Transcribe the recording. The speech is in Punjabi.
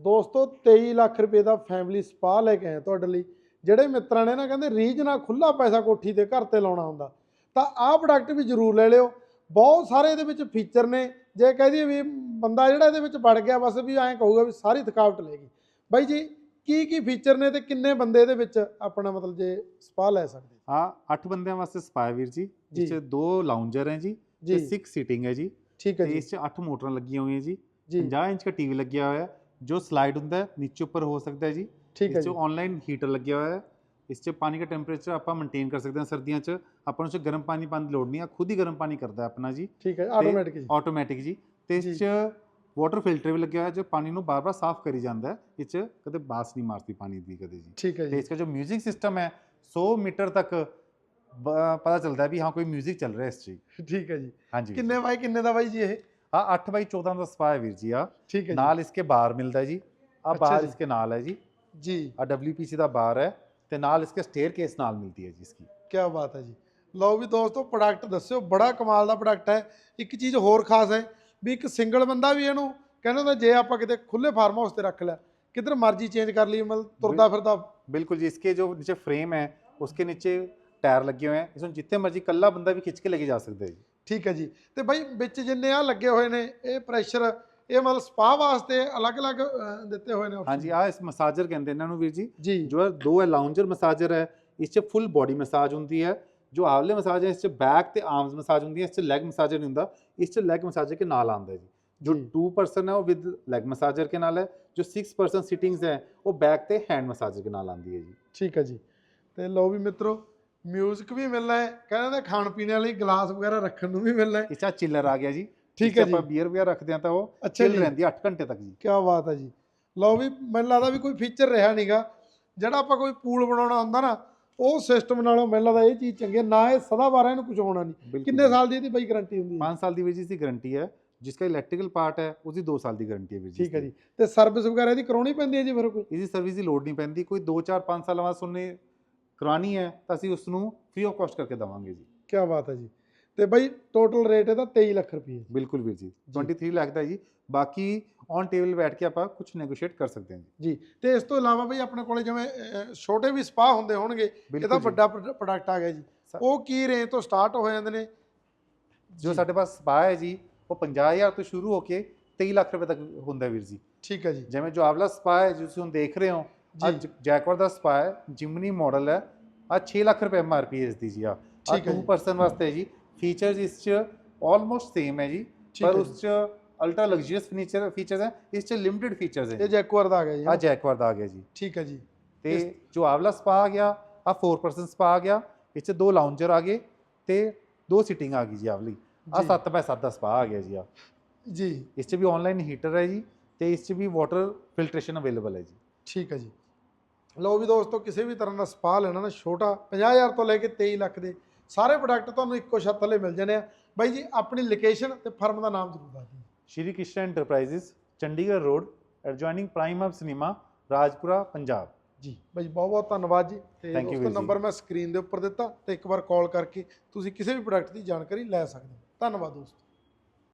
ਦੋਸਤੋ 23 ਲੱਖ ਰੁਪਏ ਦਾ ਫੈਮਿਲੀ ਸਪਾ ਲੈ ਕੇ ਆਏ ਤੁਹਾਡੇ ਲਈ। ਜਿਹੜੇ ਮਿੱਤਰਾਂ ਨੇ ਨਾ ਕਹਿੰਦੇ ਰੀਝ ਨਾਲ ਖੁੱਲਾ ਪੈਸਾ ਕੋਠੀ ਤੇ ਘਰ ਤੇ ਲਾਉਣਾ ਹੁੰਦਾ। ਤਾਂ ਆਹ ਪ੍ਰੋਡਕਟ ਵੀ ਜ਼ਰੂਰ ਲੈ ਲਿਓ। ਬਹੁਤ ਸਾਰੇ ਇਹਦੇ ਵਿੱਚ ਫੀਚਰ ਨੇ। ਜੇ ਕਹਿ ਦਈਏ ਵੀ ਬੰਦਾ ਜਿਹੜਾ ਇਹਦੇ ਵਿੱਚ ਵੜ ਗਿਆ ਬਸ ਵੀ ਐਂ ਕਹੂਗਾ ਵੀ ਸਾਰੀ ਥਕਾਵਟ ਲੈ ਗਈ। ਬਾਈ ਜੀ ਕੀ ਕੀ ਫੀਚਰ ਨੇ ਤੇ ਕਿੰਨੇ ਬੰਦੇ ਇਹਦੇ ਵਿੱਚ ਆਪਣਾ ਮਤਲਬ ਜੇ ਸਪਾ ਲੈ ਸਕਦੇ? ਹਾਂ 8 ਬੰਦਿਆਂ ਵਾਸਤੇ ਸਪਾ ਵੀਰ ਜੀ। ਜਿਸ ਚ ਦੋ ਲਾਉਂਜਰ ਹੈ ਜੀ ਤੇ ਜੀ। 6 ਸੀਟਿੰਗ ਹੈ ਜੀ। ਠੀਕ ਹੈ ਜੀ। ਇਸ ਚ 8 ਮੋਟਰਾਂ ਲੱਗੀਆਂ ਹੋਈਆਂ ਜੀ। ਜੀ। 50 ਇੰਚ ਦਾ ਟੀਵੀ ਲੱਗਿਆ ਹੋਇਆ। ਹੈ ਜੋ ਸਲਾਈਡ ਹੁੰਦਾ ਹੈ ਨੀਚੇ ਉੱਪਰ ਹੋ ਸਕਦਾ ਹੈ ਜੀ ਠੀਕ ਹੈ ਇਸ ਚ ਜੀ ਆਨਲਾਈਨ ਹੀਟਰ ਲੱਗਿਆ ਹੋਇਆ ਹੈ ਇਸ ਚ ਪਾਣੀ ਦਾ ਟੈਂਪਰੇਚਰ ਆਪਾਂ ਮੇਨਟੇਨ ਕਰ ਸਕਦੇ ਹਾਂ ਸਰਦੀਆਂ ਚ ਆਪਾਂ ਨੂੰ ਉਸ ਚ ਗਰਮ ਪਾਣੀ ਪਾਉਣ ਦੀ ਲੋੜ ਨਹੀਂ ਆ ਖੁਦ ਹੀ ਗਰਮ ਪਾਣੀ ਕਰਦਾ ਹੈ ਆਪਣਾ ਜੀ ਠੀਕ ਹੈ ਆਟੋਮੈਟਿਕ ਜੀ ਆਟੋਮੈਟਿਕ ਜੀ ਤੇ ਇਸ ਜੀ। ਚ ਵਾਟਰ ਫਿਲਟਰ ਵੀ ਲੱਗਿਆ ਹੋਇਆ ਜੋ ਪਾਣੀ ਨੂੰ ਬਾਰ-ਬਾਰ ਸਾਫ਼ ਕਰੀ ਜਾਂਦਾ ਹੈ ਇਹ ਚ ਕਦੇ ਬਾਸ ਨਹੀਂ ਮਾਰਦੀ ਪਾਣੀ ਦੀ ਕਦੇ ਜੀ ਠੀਕ ਹੈ ਤੇ ਜੀ इसका जो म्यूजिक सिस्टम है 100 मीटर तक ब- पता चलता है भी हाँ कोई म्यूजिक चल रहा है इस चीज ਠੀਕ ਹੈ ਜੀ हाँ जी ਕਿੰਨੇ ਬਾਈ ਕਿੰਨੇ ਦਾ ਬਾਈ ਜੀ ਇਹ ਆ 8 ਬਾਈ 14 ਦਾ ਸਪਾ ਹੈ ਵੀਰ ਜੀ ਆ। ਠੀਕ ਹੈ ਨਾਲ ਇਸਕੇ ਬਾਰ ਮਿਲਦਾ ਜੀ। ਆ ਬਾਰ ਇਸਕੇ ਨਾਲ ਹੈ ਜੀ। ਜੀ। ਆ ਸੀ ਦਾ ਬਾਰ ਹੈ ਤੇ ਨਾਲ ਇਸਕੇ ਸਟੇਅਰ ਕੇਸ ਨਾਲ ਮਿਲਦੀ ਹੈ ਜੀ ਇਸਕੀ। ਕੀ ਬਾਤ ਹੈ ਜੀ। ਲਓ ਵੀ ਦੋਸਤੋ ਪ੍ਰੋਡਕਟ ਦੱਸਿਓ ਬੜਾ ਕਮਾਲ ਦਾ ਪ੍ਰੋਡਕਟ ਹੈ। ਇੱਕ ਚੀਜ਼ ਹੋਰ ਖਾਸ ਹੈ ਵੀ ਇੱਕ ਸਿੰਗਲ ਬੰਦਾ ਵੀ ਇਹਨੂੰ ਕਹਿੰਦਾ ਤਾਂ ਜੇ ਆਪਾਂ ਕਿਤੇ ਖੁੱਲੇ ਫਾਰਮ ਹਾਊਸ ਤੇ ਰੱਖ ਲੈ किधर मर्जी चेंज कर ली मतलब तुरदा फिरदा बिल्कुल जी इसके जो नीचे फ्रेम है उसके नीचे टायर लगे हुए हैं इसमें जितने मर्जी कल्ला बंदा भी खींच के लेके जा सकते ਜੀ। ਠੀਕ ਹੈ ਜੀ। ਤੇ ਬਾਈ ਵਿੱਚ ਜਿੰਨੇ ਆ ਲੱਗੇ ਹੋਏ ਨੇ ਇਹ ਪ੍ਰੈਸ਼ਰ ਇਹ ਮਤਲਬ ਸਪਾ ਵਾਸਤੇ ਅਲੱਗ-ਅਲੱਗ ਦਿੱਤੇ ਹੋਏ ਨੇ ਹਾਂਜੀ ਆ ਇਸ ਮਸਾਜਰ ਕਹਿੰਦੇ ਇਹਨਾਂ ਨੂੰ ਵੀਰ ਜੀ। ਜੀ। ਜੋ ਦੋ ਹੈ ਲਾਉਂਜਰ ਮਸਾਜਰ ਹੈ ਇਸ 'ਚ ਫੁੱਲ ਬਾਡੀ ਮਸਾਜ ਹੁੰਦੀ ਹੈ। ਜੋ ਆਵਲੇ ਮਸਾਜ ਹੈ ਇਸ 'ਚ ਬੈਕ ਤੇ ਆਰਮਸ ਮਸਾਜ ਹੁੰਦੀ ਹੈ ਇਸ 'ਚ ਲੈਗ ਮਸਾਜਰ ਨਹੀਂ ਹੁੰਦਾ। ਇਸ 'ਚ ਲੈਗ ਮਸਾਜਰ ਕੇ ਨਾਲ ਆਉਂਦਾ ਜੀ। ਜੋ 2 ਪਰਸਨ ਹੈ ਉਹ ਵਿਦ ਲੈਗ ਮਸਾਜਰ ਕੇ ਨਾਲ ਹੈ। ਜੋ 6 ਪਰਸਨ ਸਿਟਿੰਗਸ ਹੈ ਉਹ ਬੈਕ ਤੇ ਹੈਂਡ ਮਸਾਜਰ ਕੇ ਨਾਲ ਆਉਂਦੀ ਹੈ ਜੀ। ਠੀਕ ਹੈ ਜੀ। ਤੇ ਲਓ ਵੀ ਮਿੱਤਰੋ ਮਿਊਜ਼ਿਕ ਵੀ ਮਿਲਣਾ ਹੈ। ਕਹਿੰਦੇ ਨੇ ਖਾਣ ਪੀਣ ਲਈ ਗਲਾਸ ਵਗੈਰਾ ਰੱਖਣ ਨੂੰ ਵੀ ਮਿਲਣਾ ਹੈ। ਇਸ ਚਿਲਰ ਆ ਗਿਆ ਜੀ। ਠੀਕ ਇਸ ਹੈ ਜੀ। ਆਪਾਂ ਬੀਅਰ ਵਗੈਰਾ ਰੱਖਦੇ ਹਾਂ ਤਾਂ ਉਹ ਚਿਲ ਰਹਿੰਦੀ ਹੈ 8 ਘੰਟੇ ਤੱਕ ਜੀ। ਕੀ ਬਾਤ ਹੈ ਜੀ। ਲਓ ਵੀ ਮੈਨੂੰ ਲੱਗਦਾ ਵੀ ਕੋਈ ਫੀਚਰ ਰਿਹਾ ਨਹੀਂਗਾ ਜਿਹੜਾ ਆਪਾਂ ਕੋਈ ਪੂਲ ਬਣਾਉਣਾ ਹੁੰਦਾ ਨਾ ਉਹ ਸਿਸਟਮ ਨਾਲੋਂ ਮੈਨੂੰ ਲੱਗਦਾ ਇਹ ਚੀਜ਼ ਚੰਗੀ ਨਾ ਇਹ ਸਦਾ ਬਾਰਾਂ ਇਹਨੂੰ ਕੁਝ ਹੋਣਾ ਨਹੀਂ ਕਿੰਨੇ ਸਾਲ ਦੀ ਇਹਦੀ ਬਾਈ ਗਾਰੰਟੀ ਹੁੰਦੀ ਹੈ? 5 ਸਾਲ ਦੀ ਵੀਰ ਜੀ ਦੀ ਗਾਰੰਟੀ ਹੈ। ਜਿਸਕਾ ਇਲੈਕਟ੍ਰੀਕਲ ਪਾਰਟ ਹੈ ਉਸਦੀ 2 ਸਾਲ ਦੀ ਗਾਰੰਟੀ ਹੈ ਵੀਰ ਜੀ ਠੀਕ ਹੈ ਜੀ। ਤੇ ਸਰਵਿਸ ਵਗੈਰਾ ਇਹਦੀ ਕਰਾਉਣੀ ਪੈਂਦੀ ਹੈ ਜੀ ਫਿਰ ਕੋਈ? ਇਹਦੀ ਸਰਵਿਸ ਦੀ ਲੋੜ ਨਹੀਂ ਪੈਂਦੀ। ਕੋਈ 2 4 5 ਸਾਲਾਂ ਬਾਅਦ ਸੁਣਨੇ ਕਰਾਣੀ ਹੈ ਤਾਂ ਅਸੀਂ ਉਸ ਨੂੰ ਫ੍ਰੀ ਆਫ ਕਾਸਟ ਕਰਕੇ ਦਵਾਂਗੇ ਜੀ। ਕੀ ਬਾਤ ਹੈ ਜੀ। ਤੇ ਬਾਈ ਟੋਟਲ ਰੇਟ ਇਹਦਾ 23 ਲੱਖ ਰੁਪਏ ਬਿਲਕੁਲ ਵੀਰ ਜੀ 23 ਲੱਖ ਦਾ ਜੀ। ਬਾਕੀ ਔਨ ਟੇਬਲ ਬੈਠ ਕੇ ਆਪਾਂ ਕੁਝ ਨੈਗੋਸ਼ੀਏਟ ਕਰ ਸਕਦੇ ਹਾਂ ਜੀ। ਤੇ ਇਸ ਤੋਂ ਇਲਾਵਾ ਬਈ ਆਪਣੇ ਕੋਲੇ ਜਿਵੇਂ ਛੋਟੇ ਵੀ ਸਪਾ ਹੁੰਦੇ ਹੋਣਗੇ ਇਹਦਾ। ਵੱਡਾ ਪ੍ਰੋਡਕਟ ਆ ਗਿਆ ਜੀ। ਉਹ ਕੀ ਰੇਂਜ ਤੋਂ ਸਟਾਰਟ ਹੋ ਜਾਂਦੇ ਨੇ? ਜੋ ਸਾਡੇ ਪਾਸ ਸਪਾ ਹੈ ਜੀ ਉਹ 50000 ਤੋਂ ਸ਼ੁਰੂ ਹੋ ਕੇ 23 ਲੱਖ ਰੁਪਏ ਤੱਕ ਹੁੰਦਾ ਵੀਰ ਜੀ। ਠੀਕ ਹੈ ਜੀ। ਜਿਵੇਂ ਜੋ ਆਵਲਾ ਸਪਾ ਹੈ ਜਿਸ ਨੂੰ ਦੇਖ ਰਹੇ ਹੋ ਜੀ ਅੱਜ ਜੈਕਵਰ ਦਾ ਸਪਾ ਹੈ ਜਿਮਨੀ ਮਾਡਲ ਹੈ ਆ 6 ਲੱਖ ਰੁਪਏ ਐਮਆਰਪੀ ਇਸ ਦੀ ਜੀ ਆ ਠੀਕ ਹੈ 2 ਜੀ। ਪਰਸਨ ਵਾਸਤੇ ਹੈ ਜੀ ਫੀਚਰਸ ਇਸ ਚ ਆਲਮੋਸਟ ਸੇਮ ਹੈ ਜੀ ਠੀਕ ਪਰ ਹੈ ਉਸ ਚ ਅਲਟਰਾ ਲਗਜ਼ਰੀਅਸ ਫਰਨੀਚਰ ਫੀਚਰਸ ਹੈ ਇਸ ਚ ਲਿਮਿਟਡ ਫੀਚਰਸ ਇਹ ਹੈ ਜੈਕੁਆਰ ਦਾ ਆ ਗਿਆ ਜੀ ਆ ਜੈਕਵਰ ਦਾ ਆ ਗਿਆ ਜੀ ਠੀਕ ਹੈ ਜੀ ਤੇ ਇਸ- ਜੋ ਆਵਲਾ ਸਪਾ ਆ ਗਿਆ ਆ 4 ਪਰਸਨ ਸਪਾ ਆ ਗਿਆ ਇਸ ਚ ਦੋ ਲਾਉਂਜਰ ਆ ਗਏ ਤੇ ਦੋ ਸਿਟਿੰਗ ਆ ਗਈ ਜੀ ਆਵਲੀ ਆ ਜੀ। 7 ਬਾਈ 7 ਦਾ ਸਪਾ ਆ ਗਿਆ ਜੀ ਆ ਜੀ ਇਸ ਚ ਵੀ ਆਨਲਾਈਨ ਹੀਟਰ ਹੈ ਜੀ ਤੇ ਇਸ ਚ ਵੀ ਵਾਟਰ ਫਿਲਟਰੇਸ਼ਨ ਅਵੇਲੇਬਲ ਹੈ ਜੀ ਠੀਕ ਹੈ ਜੀ ਲਓ ਵੀ ਦੋਸਤੋ ਕਿਸੇ ਵੀ ਤਰ੍ਹਾਂ ਦਾ ਸਪਾ ਲੈਣਾ ਨਾ ਛੋਟਾ 50000 ਤੋਂ ਲੈ ਕੇ 23 ਲੱਖ ਦੇ ਸਾਰੇ ਪ੍ਰੋਡਕਟ ਤੁਹਾਨੂੰ ਇੱਕੋ ਛੱਤ ਥੱਲੇ ਮਿਲ ਜਾਣੇ ਆ। ਬਾਈ ਜੀ ਆਪਣੀ ਲੋਕੇਸ਼ਨ ਤੇ ਫਰਮ ਦਾ ਨਾਮ ਜ਼ਰੂਰ ਦੱਸ ਦਿਓ। Shri Krishna enterprises Chandigarh road adjoining prime hub cinema Rajpura Punjab. ਜੀ ਬਾਈ ਬਹੁਤ ਬਹੁਤ ਧੰਨਵਾਦ ਜੀ। ਤੇ ਦੋਸਤੋ। ਨੰਬਰ ਮੈਂ ਸਕਰੀਨ ਦੇ ਉੱਪਰ ਦਿੱਤਾ ਤੇ ਇੱਕ ਵਾਰ ਕਾਲ ਕਰਕੇ ਤੁਸੀਂ ਕਿਸੇ ਵੀ ਪ੍ਰੋਡਕਟ ਦੀ ਜਾਣਕਾਰੀ ਲੈ ਸਕਦੇ ਹੋ। ਧੰਨਵਾਦ ਦੋਸਤੋ।